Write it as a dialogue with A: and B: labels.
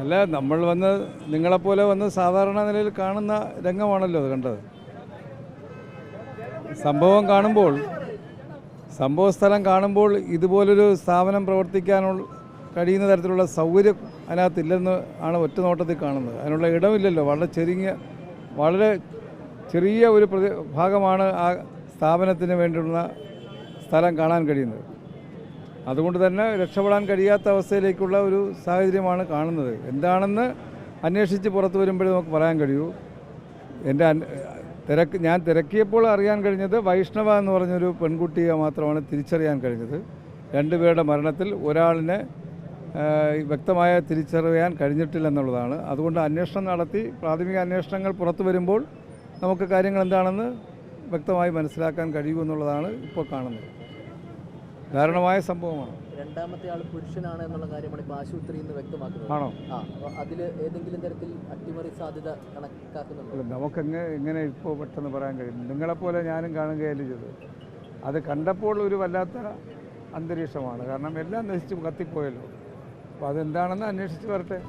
A: അല്ല നമ്മൾ വന്ന് നിങ്ങളെപ്പോലെ വന്ന് സാധാരണ നിലയിൽ കാണുന്ന രംഗമാണല്ലോ അത് കണ്ടത്. സംഭവം കാണുമ്പോൾ സംഭവ സ്ഥലം കാണുമ്പോൾ ഇതുപോലൊരു സ്ഥാപനം പ്രവർത്തിക്കാനുള്ള കഴിയുന്ന തരത്തിലുള്ള സൗകര്യം അതിനകത്തില്ലെന്ന് ആണ് ഒറ്റ നോട്ടത്തിൽ കാണുന്നത്. അതിനുള്ള ഇടമില്ലല്ലോ. വളരെ ചെറിയ വളരെ ചെറിയ ഒരു ഭാഗമാണ് ആ സ്ഥാപനത്തിന് വേണ്ടിയുള്ള സ്ഥലം കാണാൻ കഴിയുന്നത്. അതുകൊണ്ട് തന്നെ രക്ഷപ്പെടാൻ കഴിയാത്ത അവസ്ഥയിലേക്കുള്ള ഒരു സാഹചര്യമാണ് കാണുന്നത്. എന്താണെന്ന് അന്വേഷിച്ച് പുറത്തു വരുമ്പോഴേ നമുക്ക് പറയാൻ കഴിയൂ. എന്റെ തിരക്ക് ഞാൻ തിരക്കിയപ്പോൾ അറിയാൻ കഴിഞ്ഞത് വൈഷ്ണവ എന്ന് പറഞ്ഞൊരു പെൺകുട്ടിയെ മാത്രമാണ് തിരിച്ചറിയാൻ കഴിഞ്ഞത്. രണ്ടുപേരുടെ മരണത്തിൽ ഒരാളിനെ വ്യക്തമായ തിരിച്ചറിയാൻ കഴിഞ്ഞിട്ടില്ലെന്നുള്ളതാണ് അതുകൊണ്ട് അന്വേഷണം നടത്തി പ്രാഥമിക അന്വേഷണങ്ങൾ പുറത്തു വരുമ്പോൾ നമുക്ക് കാര്യങ്ങൾ എന്താണെന്ന് വ്യക്തമായി മനസ്സിലാക്കാൻ കഴിയുമെന്നുള്ളതാണ് ഇപ്പോൾ കാണുന്നത്. ദാരുണമായ സംഭവമാണ്.
B: രണ്ടാമത്തെ ആൾ പുരുഷനാണ് എന്നുള്ള കാര്യമാണ് ഇപ്പോൾ ആശുപത്രിയിൽ നിന്ന് വ്യക്തമാക്കുന്നത്.
A: ആണോ?
B: ആ അതിൽ ഏതെങ്കിലും തരത്തിൽ അട്ടിമറി സാധ്യത കണക്കാക്കുന്നുണ്ടോ?
A: നമുക്ക് ഇങ്ങനെ ഇപ്പോൾ പെട്ടെന്ന് പറയാൻ കഴിയും? നിങ്ങളെപ്പോലെ ഞാനും കാണുകയല്ലേ ചെയ്തത്. അത് കണ്ടപ്പോൾ ഒരു വല്ലാത്ത അന്തരീക്ഷമാണ്. കാരണം എല്ലാം നശിച്ച് കത്തിപ്പോയല്ലോ. അപ്പോൾ അതെന്താണെന്ന് അന്വേഷിച്ച് വരട്ടെ.